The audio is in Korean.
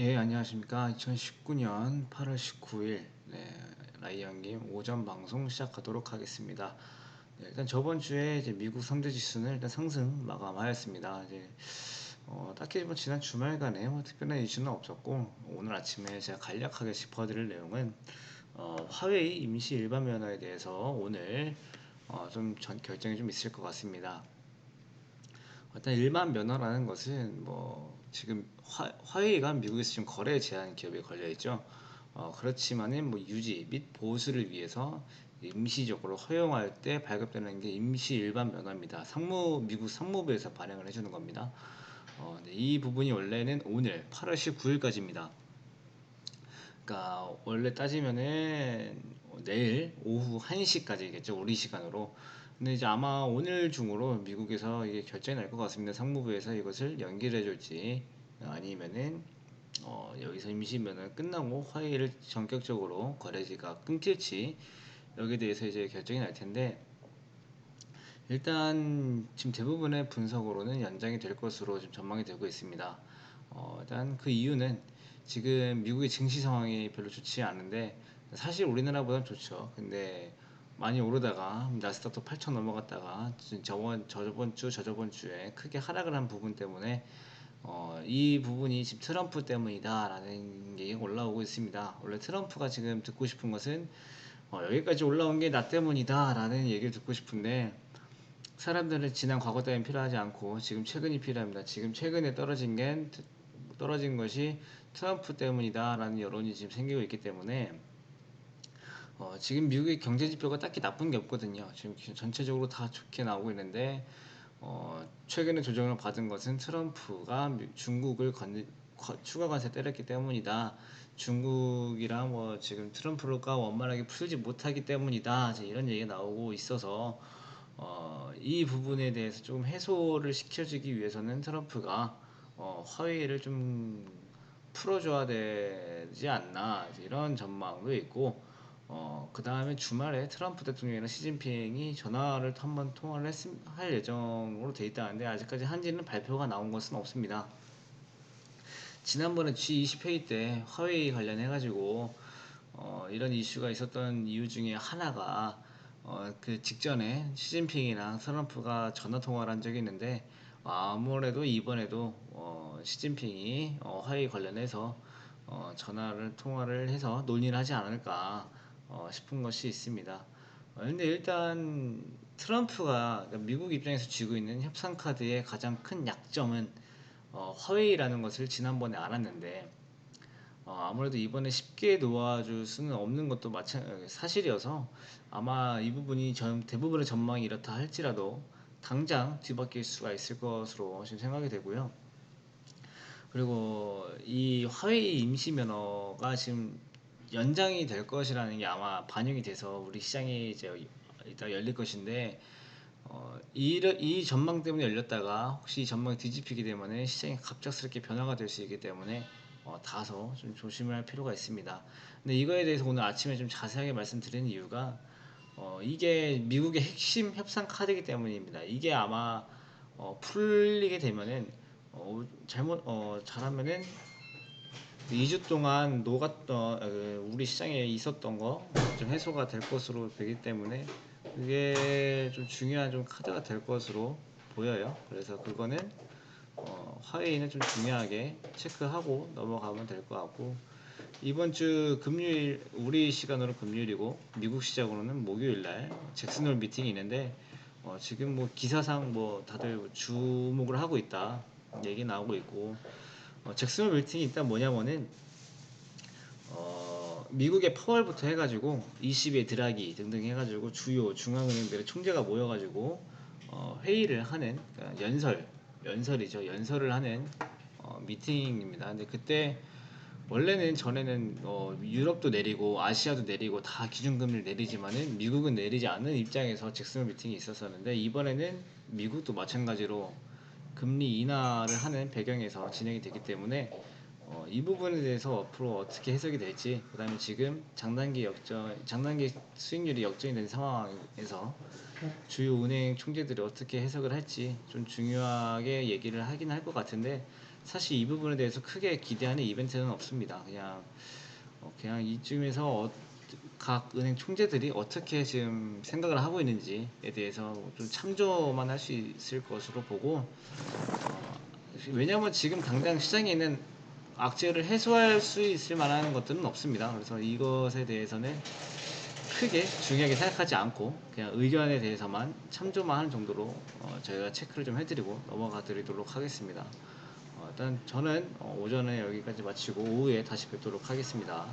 예, 안녕하십니까. 2019년 8월 19일, 네, 라이언게임 오전 방송 시작하도록 하겠습니다. 네, 일단 저번 주에 이제 미국 선대 지수는 일단 상승 마감하였습니다. 이제, 어, 딱히 뭐 지난 주말간에 뭐 특별한 이슈는 없었고, 오늘 아침에 제가 간략하게 짚어드릴 내용은, 어, 화웨이 임시 일반 면허에 대해서 오늘, 어, 좀 전, 결정이 좀 있을 것 같습니다. 일단 일반 면허라는 것은 뭐 지금 화, 화웨이가 미국에서 지금 거래 제한 기업에 걸려 있죠. 어, 그렇지만은 뭐 유지 및 보수를 위해서 임시적으로 허용할 때 발급되는 게 임시 일반 면허입니다. 상무 미국 상무부에서 발행을 해주는 겁니다. 어, 네, 이 부분이 원래는 오늘 8월 19일까지입니다. 그러니까 원래 따지면은 내일 오후 1시까지겠죠 우리 시간으로 근데 이제 아마 오늘 중으로 미국에서 이게 결정이 날 것 같습니다. 상무부에서 이것을 연기해 줄지 아니면은 어 여기서 임시면허 끝나고 화해를 전격적으로 거래지가 끊길지 여기에 대해서 이제 결정이 날 텐데 일단 지금 대부분의 분석으로는 연장이 될 것으로 좀 전망이 되고 있습니다. 어 일단 그 이유는 지금 미국의 증시 상황이 별로 좋지 않은데 사실 우리나라보다 좋죠. 근데 많이 오르다가 나스닥도 8천 넘어갔다가 저번 저번 주 저저번 주에 크게 하락을 한 부분 때문에 어, 이 부분이 지금 트럼프 때문이다라는 얘기가 올라오고 있습니다. 원래 트럼프가 지금 듣고 싶은 것은 어, 여기까지 올라온 게 나 때문이다라는 얘기를 듣고 싶은데 사람들은 지난 과거 따윈 필요하지 않고 지금 최근이 필요합니다. 지금 최근에 떨어진 게 떨어진 것이 트럼프 때문이다라는 여론이 지금 생기고 있기 때문에 어, 지금 미국의 경제 지표가 딱히 나쁜 게 없거든요. 지금 전체적으로 다 좋게 나오고 있는데 어, 최근에 조정을 받은 것은 트럼프가 중국을 건, 추가 관세 때렸기 때문이다. 중국이랑 뭐 지금 트럼프가 원만하게 풀지 못하기 때문이다. 이런 얘기가 나오고 있어서 어, 이 부분에 대해서 조금 해소를 시켜주기 위해서는 트럼프가 어, 화웨이를 좀 풀어줘야 되지 않나 이런 전망도 있고 어, 그 다음에 주말에 트럼프 대통령이랑 시진핑이 전화를 한번 통화를 했, 할 예정으로 돼 있다는데 아직까지 한지는 발표가 나온 것은 없습니다. 지난번에 G20 회의 때 화웨이 관련해가지고 어, 이런 이슈가 있었던 이유 중에 하나가 어, 그 직전에 시진핑이랑 트럼프가 전화 통화를 한 적이 있는데 아무래도 이번에도 어, 시진핑이 어, 화웨이 관련해서 어, 전화를 통화를 해서 논의를 하지 않을까 어, 싶은 것이 있습니다. 어, 근데 일단 트럼프가 그러니까 미국 입장에서 쥐고 있는 협상 카드의 가장 큰 약점은 어, 화웨이라는 것을 지난번에 알았는데 어, 아무래도 이번에 쉽게 놓아줄 수는 없는 것도 마찬 사실이어서 아마 이 부분이 전, 대부분의 전망이 이렇다 할지라도 당장 뒤바뀔 수가 있을 것으로 지금 생각이 되고요. 그리고 이 화웨이 임시 면허가 지금 연장이 될 것이라는 게 아마 반영이 돼서 우리 시장이 이제 이따 열릴 것인데 어, 이, 이 전망 때문에 열렸다가 혹시 이 전망이 뒤집히게 되면 시장이 갑작스럽게 변화가 될 수 있기 때문에 어, 다소 좀 조심을 할 필요가 있습니다. 근데 이거에 대해서 오늘 아침에 좀 자세하게 말씀드리는 이유가 어, 이게 미국의 핵심 협상 카드이기 때문입니다. 이게 아마 어, 풀리게 되면은 어, 잘못 어, 잘하면은 2주 동안 녹았던 어, 우리 시장에 있었던 거 좀 해소가 될 것으로 되기 때문에 그게 좀 중요한 좀 카드가 될 것으로 보여요. 그래서 그거는 어, 화웨이는 좀 중요하게 체크하고 넘어가면 될 것 같고 이번 주 금요일 우리 시간으로 금요일이고 미국 시작으로는 목요일 날 잭슨홀 미팅이 있는데 어, 지금 뭐 기사상 뭐 다들 주목을 하고 있다 얘기 나오고 있고 어, 잭슨홀 밀팅이 일단 뭐냐면은 어, 미국의 퍼월부터 해가지고 20의 드라기 등등 해가지고 주요 중앙은행들의 총재가 모여가지고 어, 회의를 하는 그러니까 연설 연설이죠 연설을 하는 어, 미팅입니다. 근데 그때 원래는 전에는 어, 유럽도 내리고 아시아도 내리고 다 기준금리를 내리지만은 미국은 내리지 않는 입장에서 잭슨홀 미팅이 있었었는데 이번에는 미국도 마찬가지로 금리 인하를 하는 배경에서 진행이 되기 때문에 어, 이 부분에 대해서 앞으로 어떻게 해석이 될지 그다음에 지금 장단기 역전 장단기 수익률이 역전이 된 상황에서 주요 은행 총재들이 어떻게 해석을 할지 좀 중요하게 얘기를 하긴 할 것 같은데 사실 이 부분에 대해서 크게 기대하는 이벤트는 없습니다. 그냥 어, 그냥 이쯤에서 어, 각 은행 총재들이 어떻게 지금 생각을 하고 있는지에 대해서 좀 참조만 할 수 있을 것으로 보고 어, 왜냐하면 지금 당장 시장에 있는 악재를 해소할 수 있을 만한 것들은 없습니다. 그래서 이것에 대해서는 크게 중요하게 생각하지 않고 그냥 의견에 대해서만 참조만 하는 정도로 어, 저희가 체크를 좀 해드리고 넘어가 드리도록 하겠습니다. 어, 일단 저는 어, 오전에 여기까지 마치고 오후에 다시 뵙도록 하겠습니다.